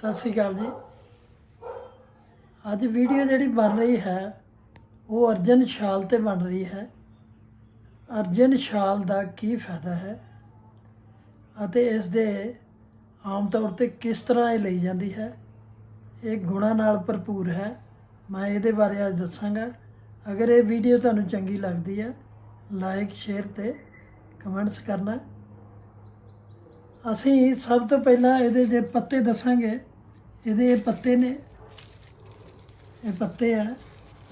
ਸਤਿ ਸ੍ਰੀ ਅਕਾਲ ਜੀ। ਅੱਜ ਵੀਡੀਓ ਜਿਹੜੀ ਬਣ ਰਹੀ ਹੈ, ਉਹ ਅਰਜਨ ਸ਼ਾਲ ਤੇ ਬਣ ਰਹੀ ਹੈ। ਅਰਜਨ ਸ਼ਾਲ ਦਾ ਕੀ ਫਾਇਦਾ ਹੈ ਅਤੇ ਇਸ ਦੇ ਆਮ ਤੌਰ ਤੇ ਕਿਸ ਤਰ੍ਹਾਂ ਇਹ ਲਈ ਜਾਂਦੀ ਹੈ? ਇਹ ਗੁਣਾਂ ਨਾਲ ਭਰਪੂਰ ਹੈ। ਮੈਂ ਇਹਦੇ ਬਾਰੇ ਅੱਜ ਦੱਸਾਂਗਾ। ਅਗਰ ਇਹ ਵੀਡੀਓ ਤੁਹਾਨੂੰ ਚੰਗੀ ਲੱਗਦੀ ਹੈ, ਲਾਈਕ, ਸ਼ੇਅਰ ਤੇ ਕਮੈਂਟਸ ਕਰਨਾ। ਅਸੀਂ ਸਭ ਤੋਂ ਪਹਿਲਾਂ ਇਹਦੇ ਜੇ ਪੱਤੇ ਦੱਸਾਂਗੇ ਇਹਦੇ ਇਹ ਪੱਤੇ ਨੇ। ਇਹ ਪੱਤੇ ਆ।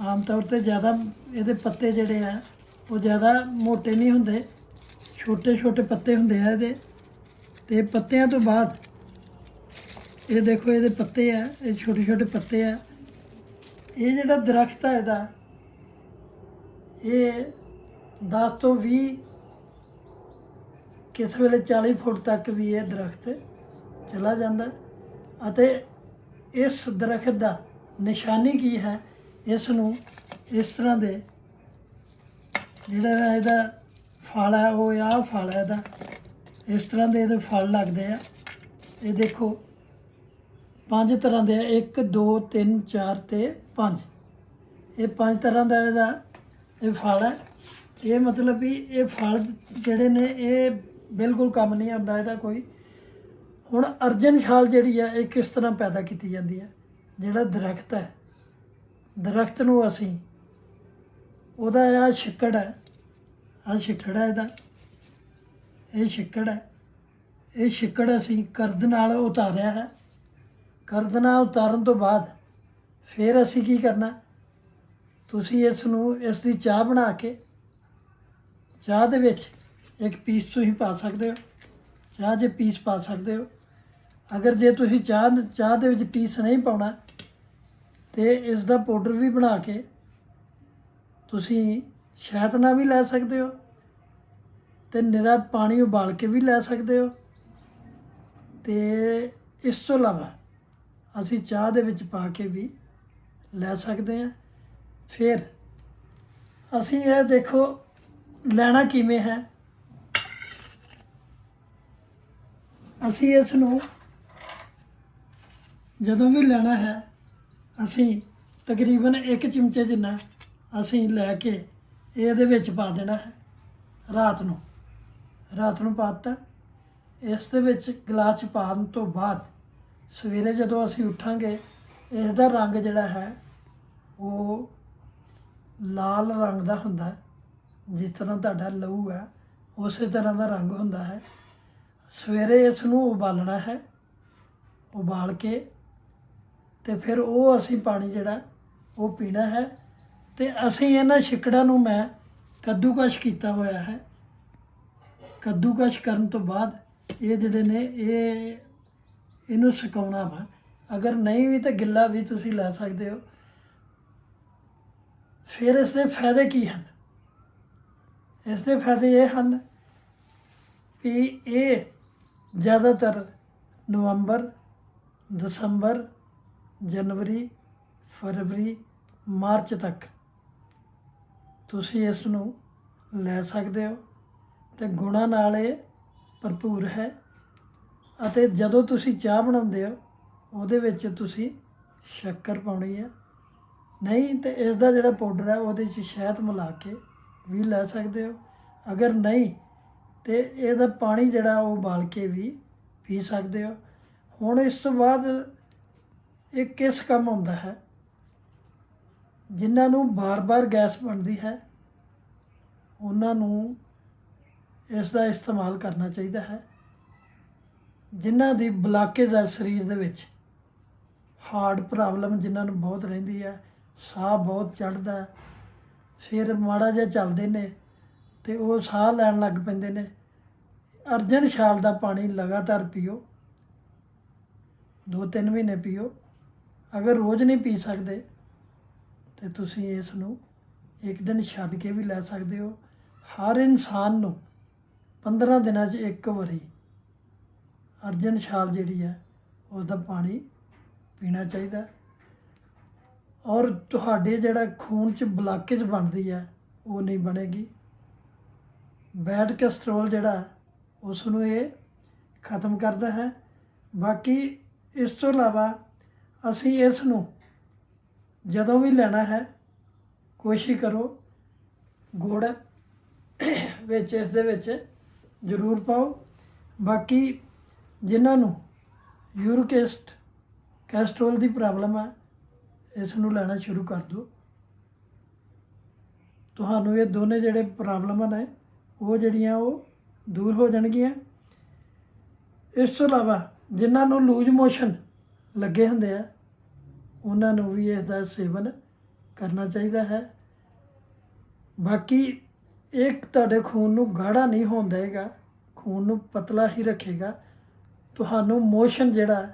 ਆਮ ਤੌਰ ਤੇ ਜ਼ਿਆਦਾ ਇਹਦੇ ਪੱਤੇ ਜਿਹੜੇ ਆ, ਉਹ ਜ਼ਿਆਦਾ ਮੋਟੇ ਨਹੀਂ ਹੁੰਦੇ। ਛੋਟੇ ਛੋਟੇ ਪੱਤੇ ਹੁੰਦੇ ਆ ਇਹਦੇ। ਤੇ ਪੱਤਿਆਂ ਤੋਂ ਬਾਅਦ ਇਹ ਦੇਖੋ ਇਹਦੇ ਪੱਤੇ ਆ, ਇਹ ਛੋਟੇ ਛੋਟੇ ਪੱਤੇ ਆ। ਇਹ ਜਿਹੜਾ ਦਰਖਤ ਆ ਇਹਦਾ, ਇਹ 10 ਤੋਂ 20 ਕਿਸ ਵੇਲੇ 40 ਫੁੱਟ ਤੱਕ ਵੀ ਇਹ ਦਰਖਤ ਚਲਾ ਜਾਂਦਾ। ਅਤੇ ਇਸ ਦਰਖਤ ਦਾ ਨਿਸ਼ਾਨੀ ਕੀ ਹੈ? ਇਸ ਨੂੰ ਇਸ ਤਰ੍ਹਾਂ ਦੇ ਜਿਹੜਾ ਇਹਦਾ ਫਲ ਹੈ, ਉਹ ਆਹ ਫਲ ਹੈ ਇਹਦਾ। ਇਸ ਤਰ੍ਹਾਂ ਦੇ ਇਹਦੇ ਫਲ ਲੱਗਦੇ ਆ। ਇਹ ਦੇਖੋ, ਪੰਜ ਤਰ੍ਹਾਂ ਦੇ ਆ। 1 2 3 4 ਤੇ 5 ਇਹ ਪੰਜ ਤਰ੍ਹਾਂ ਦਾ ਇਹਦਾ ਇਹ ਫਲ ਹੈ। ਇਹ ਮਤਲਬ ਵੀ ਇਹ ਫਲ ਜਿਹੜੇ ਨੇ, ਇਹ ਬਿਲਕੁਲ ਕੰਮ ਨਹੀਂ ਆਉਂਦਾ ਇਹਦਾ ਕੋਈ। ਹੁਣ ਅਰਜਨ ਛਾਲ ਜਿਹੜੀ ਹੈ ਇਹ ਕਿਸ ਤਰ੍ਹਾਂ ਪੈਦਾ ਕੀਤੀ ਜਾਂਦੀ ਹੈ ਜਿਹੜਾ ਦਰਖਤ ਹੈ। ਦਰਖਤ ਨੂੰ ਅਸੀਂ ਉਹਦਾ ਆ ਛਿੱਕੜ ਹੈ। ਆ ਛਿੱਕੜ ਹੈ ਇਹਦਾ। ਇਹ ਛਿੱਕੜ ਹੈ। ਇਹ ਛਿੱਕੜ ਅਸੀਂ ਕਰਦ ਨਾਲ ਉਤਾਰਿਆ ਹੈ। ਕਰਦ ਨਾਲ ਉਤਾਰਨ ਤੋਂ ਬਾਅਦ ਫਿਰ ਅਸੀਂ ਕੀ ਕਰਨਾ? ਤੁਸੀਂ ਇਸ ਨੂੰ, ਇਸ ਦੀ ਚਾਹ ਬਣਾ ਕੇ, ਚਾਹ ਦੇ ਵਿੱਚ ਇੱਕ ਪੀਸ ਤੁਸੀਂ ਪਾ ਸਕਦੇ ਹੋ। ਚਾਹ ਜੇ ਪੀਸ ਪਾ ਸਕਦੇ ਹੋ। ਅਗਰ ਜੇ ਤੁਸੀਂ ਚਾਹ ਚਾਹ ਦੇ ਵਿੱਚ ਪੀਸ ਨਹੀਂ ਪਾਉਣਾ ਤੇ ਇਸ ਦਾ ਪਾਊਡਰ ਵੀ ਬਣਾ ਕੇ ਤੁਸੀਂ ਸ਼ਹਿਦ ਨਾਲ ਵੀ ਲੈ ਸਕਦੇ ਹੋ ਤੇ ਨਿਰਾ ਪਾਣੀ ਉਬਾਲ ਕੇ ਵੀ ਲੈ ਸਕਦੇ ਹੋ ਤੇ ਇਸ ਤੋਂ ਇਲਾਵਾ ਅਸੀਂ ਚਾਹ ਦੇ ਵਿੱਚ ਪਾ ਕੇ ਵੀ ਲੈ ਸਕਦੇ ਹਾਂ। ਫਿਰ ਅਸੀਂ ਇਹ ਦੇਖੋ ਲੈਣਾ ਕਿਵੇਂ ਹੈ। ਅਸੀਂ ਇਸ ਨੂੰ ਜਦੋਂ ਵੀ ਲੈਣਾ ਹੈ, ਅਸੀਂ ਤਕਰੀਬਨ 1 ਚਮਚੇ ਜਿੰਨਾ ਅਸੀਂ ਲੈ ਕੇ ਇਹਦੇ ਵਿੱਚ ਪਾ ਦੇਣਾ ਹੈ ਰਾਤ ਨੂੰ। ਰਾਤ ਨੂੰ ਪਾਤਾ ਇਸ ਦੇ ਵਿੱਚ ਗਲਾਸ ਪਾਉਣ ਤੋਂ ਬਾਅਦ ਸਵੇਰੇ ਜਦੋਂ ਅਸੀਂ ਉੱਠਾਂਗੇ ਇਸ ਦਾ ਰੰਗ ਜਿਹੜਾ ਹੈ, ਉਹ ਲਾਲ ਰੰਗ ਦਾ ਹੁੰਦਾ ਜਿਸ ਤਰ੍ਹਾਂ ਤੁਹਾਡਾ ਲਹੂ ਹੈ, ਉਸੇ ਤਰ੍ਹਾਂ ਦਾ ਰੰਗ ਹੁੰਦਾ ਹੈ। ਸਵੇਰੇ ਇਸ ਨੂੰ ਉਬਾਲਣਾ ਹੈ। ਉਬਾਲ ਕੇ ਤੇ ਫਿਰ ਉਹ ਅਸੀਂ ਪਾਣੀ ਜਿਹੜਾ ਉਹ ਪੀਣਾ ਹੈ ਤੇ ਅਸੀਂ ਇਹਨਾਂ ਛਿੱਕੜਾਂ ਨੂੰ ਮੈਂ ਕੱਦੂਕਸ਼ ਕੀਤਾ ਹੋਇਆ ਹੈ। ਕੱਦੂਕਸ਼ ਕਰਨ ਤੋਂ ਬਾਅਦ ਇਹ ਜਿਹੜੇ ਨੇ ਇਹ ਇਹਨੂੰ ਸੁਕਾਉਣਾ ਵਾ। ਅਗਰ ਨਹੀਂ ਵੀ ਤਾਂ ਗਿੱਲਾ ਵੀ ਤੁਸੀਂ ਲੈ ਸਕਦੇ ਹੋ। ਫਿਰ ਇਸ ਦੇ ਫਾਇਦੇ ਕੀ ਹਨ? ਇਸ ਦੇ ਫਾਇਦੇ ਇਹ ਹਨ ਵੀ ਇਹ ਜ਼ਿਆਦਾਤਰ ਨਵੰਬਰ, ਦਸੰਬਰ ਜਨਵਰੀ, ਫਰਵਰੀ, ਮਾਰਚ ਤੱਕ। ਤੁਸੀਂ ਇਸ ਨੂੰ ਲੈ ਸਕਦੇ ਹੋ ਤੇ ਗੁਣਾਂ ਨਾਲ ਇਹ ਭਰਪੂਰ ਹੈ ਅਤੇ ਜਦੋਂ ਤੁਸੀਂ ਚਾਹ ਬਣਾਉਂਦੇ ਹੋ, ਉਹਦੇ ਵਿੱਚ ਤੁਸੀਂ ਸ਼ੱਕਰ ਪਾਉਣੀ ਹੈ। ਨਹੀਂ ਤੇ ਇਸ ਦਾ ਜਿਹੜਾ ਪਾਊਡਰ ਹੈ, ਉਹਦੇ 'ਚ ਸ਼ਹਿਦ ਮਿਲਾ ਕੇ ਵੀ ਲੈ ਸਕਦੇ ਹੋ। ਅਗਰ ਨਹੀਂ, ਤੇ ਇਹਦਾ ਪਾਣੀ ਜਿਹੜਾ ਉਹ ਉਬਾਲ ਕੇ ਵੀ ਪੀ ਸਕਦੇ ਹੋ। ਹੁਣ ਇਸ ਤੋਂ ਬਾਅਦ ਇਹ ਕਿਸ ਕੰਮ ਆਉਂਦਾ ਹੈ? ਜਿਨ੍ਹਾਂ ਨੂੰ ਬਾਰ-ਬਾਰ ਗੈਸ ਬਣਦੀ ਹੈ, ਉਹਨਾਂ ਨੂੰ ਇਸ ਦਾ ਇਸਤੇਮਾਲ ਕਰਨਾ ਚਾਹੀਦਾ ਹੈ। ਜਿਨ੍ਹਾਂ ਦੀ ਬਲਾਕੇਜ ਹੈ ਸਰੀਰ ਦੇ ਵਿੱਚ ਹਾਰਟ ਪ੍ਰੋਬਲਮ ਜਿਨ੍ਹਾਂ ਨੂੰ ਬਹੁਤ ਰਹਿੰਦੀ ਹੈ, ਸਾਹ ਬਹੁਤ ਚੜ੍ਹਦਾ ਫਿਰ ਮਾੜਾ ਜਿਹਾ ਚੱਲਦੇ ਨੇ ਤੇ ਉਹ ਸਾਹ ਲੈਣ ਲੱਗ ਪੈਂਦੇ ਨੇ, ਅਰਜਨ ਛਾਲ ਦਾ ਪਾਣੀ ਲਗਾਤਾਰ ਪੀਓ ਦੋ ਤਿੰਨ ਮਹੀਨੇ ਪੀਓ ਅਗਰ ਰੋਜ਼ ਨਹੀਂ ਪੀ ਸਕਦੇ, ਤੇ ਤੁਸੀਂ ਇਸ ਨੂੰ ਇੱਕ ਦਿਨ ਛੱਡ ਕੇ ਵੀ ਲੈ ਸਕਦੇ ਹੋ। ਹਰ ਇਨਸਾਨ ਨੂੰ 15 ਦਿਨਾਂ 'ਚ ਇੱਕ ਵਾਰੀ ਅਰਜਨ ਛਾਲ ਜਿਹੜੀ ਹੈ ਉਸ ਦਾ ਪਾਣੀ ਪੀਣਾ ਚਾਹੀਦਾ। ਔਰ ਤੁਹਾਡੇ ਜਿਹੜਾ ਖੂਨ 'ਚ ਬਲਾਕੇਜ ਬਣਦੀ ਹੈ, ਉਹ ਨਹੀਂ ਬਣੇਗੀ। ਬੈਡ ਕੋਲੇਸਟ੍ਰੋਲ ਜਿਹੜਾ ਉਸ ਨੂੰ ਇਹ ਖਤਮ ਕਰਦਾ ਹੈ। ਬਾਕੀ ਇਸ ਤੋਂ ਇਲਾਵਾ ਅਸੀਂ ਇਸ ਨੂੰ ਜਦੋਂ ਵੀ ਲੈਣਾ ਹੈ, ਕੋਸ਼ਿਸ਼ ਕਰੋ ਗੁੜ ਵਿੱਚ, ਇਸ ਦੇ ਵਿੱਚ ਜ਼ਰੂਰ ਪਾਓ। ਬਾਕੀ ਜਿਨ੍ਹਾਂ ਨੂੰ ਯੂਰਿਕ ਕੈਸਟਰੋਲ ਦੀ ਪ੍ਰੋਬਲਮ ਹੈ ਇਸ ਨੂੰ ਲੈਣਾ ਸ਼ੁਰੂ ਕਰ ਦਿਓ। ਤੁਹਾਨੂੰ ਇਹ ਦੋਨੇ ਜਿਹੜੇ ਪ੍ਰੋਬਲਮਾਂ ਨੇ, ਉਹ ਜਿਹੜੀਆਂ ਉਹ ਦੂਰ ਹੋ ਜਾਣਗੀਆਂ। ਇਸ ਤੋਂ ਇਲਾਵਾ ਜਿਨ੍ਹਾਂ ਨੂੰ ਲੂਜ ਮੋਸ਼ਨ ਲੱਗੇ ਹੁੰਦੇ ਆ, ਉਹਨਾਂ ਨੂੰ ਵੀ ਇਸ ਦਾ ਸੇਵਨ ਕਰਨਾ ਚਾਹੀਦਾ ਹੈ। ਬਾਕੀ ਇਹ ਤੁਹਾਡੇ ਖੂਨ ਨੂੰ ਗਾੜਾ ਨਹੀਂ ਹੋਣ ਦੇਗਾ ਖੂਨ ਨੂੰ ਪਤਲਾ ਹੀ ਰੱਖੇਗਾ। ਤੁਹਾਨੂੰ ਮੋਸ਼ਨ ਜਿਹੜਾ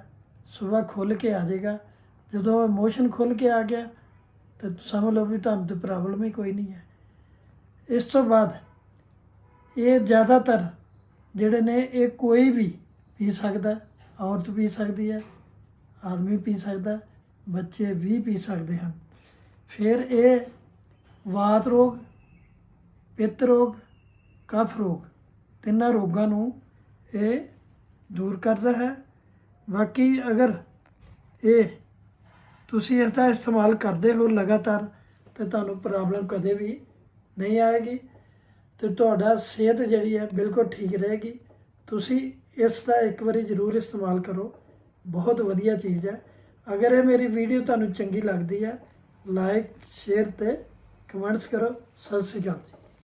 ਸਵੇਰ ਖੁੱਲ ਕੇ ਆ ਜਾਏਗਾ। ਜਦੋਂ ਮੋਸ਼ਨ ਖੁੱਲ ਕੇ ਆ ਗਿਆ, ਤਾਂ ਸਮਝ ਲਓ ਵੀ ਤੁਹਾਨੂੰ ਤੇ ਪ੍ਰੋਬਲਮ ਹੀ ਕੋਈ ਨਹੀਂ ਹੈ। ਇਸ ਤੋਂ ਬਾਅਦ ਇਹ ਜ਼ਿਆਦਾਤਰ ਜਿਹੜੇ ਨੇ, ਇਹ ਕੋਈ ਵੀ ਪੀ ਸਕਦਾ, ਔਰਤ ਪੀ ਸਕਦੀ ਹੈ ਆਦਮੀ ਪੀ ਸਕਦਾ, ਬੱਚੇ ਵੀ ਪੀ ਸਕਦੇ ਹਨ। ਫਿਰ ਇਹ ਵਾਤ ਰੋਗ, ਪਿੱਤ ਰੋਗ, ਕਫ ਰੋਗ, ਤਿੰਨਾਂ ਰੋਗਾਂ ਨੂੰ ਇਹ ਦੂਰ ਕਰਦਾ ਹੈ। ਬਾਕੀ ਅਗਰ ਇਹ ਤੁਸੀਂ ਇਸ ਦਾ ਇਸਤੇਮਾਲ ਕਰਦੇ ਹੋ ਲਗਾਤਾਰ, ਤੇ ਤੁਹਾਨੂੰ ਪ੍ਰੋਬਲਮ ਕਦੇ ਵੀ ਨਹੀਂ ਆਏਗੀ। ਤੇ ਤੁਹਾਡਾ ਸਿਹਤ ਜਿਹੜੀ ਹੈ ਬਿਲਕੁਲ ਠੀਕ ਰਹੇਗੀ। ਤੁਸੀਂ ਇਸ ਦਾ ਇੱਕ ਵਾਰੀ ਜ਼ਰੂਰ ਇਸਤੇਮਾਲ ਕਰੋ। ਬਹੁਤ ਵਧੀਆ ਚੀਜ਼ ਹੈ। ਅਗਰ ਇਹ ਮੇਰੀ ਵੀਡੀਓ ਤੁਹਾਨੂੰ ਚੰਗੀ ਲੱਗਦੀ ਹੈ ਲਾਈਕ ਸ਼ੇਅਰ ਤੇ ਕਮੈਂਟਸ ਕਰੋ। ਸਤਿ ਸ਼੍ਰੀ ਅਕਾਲ ਜੀ।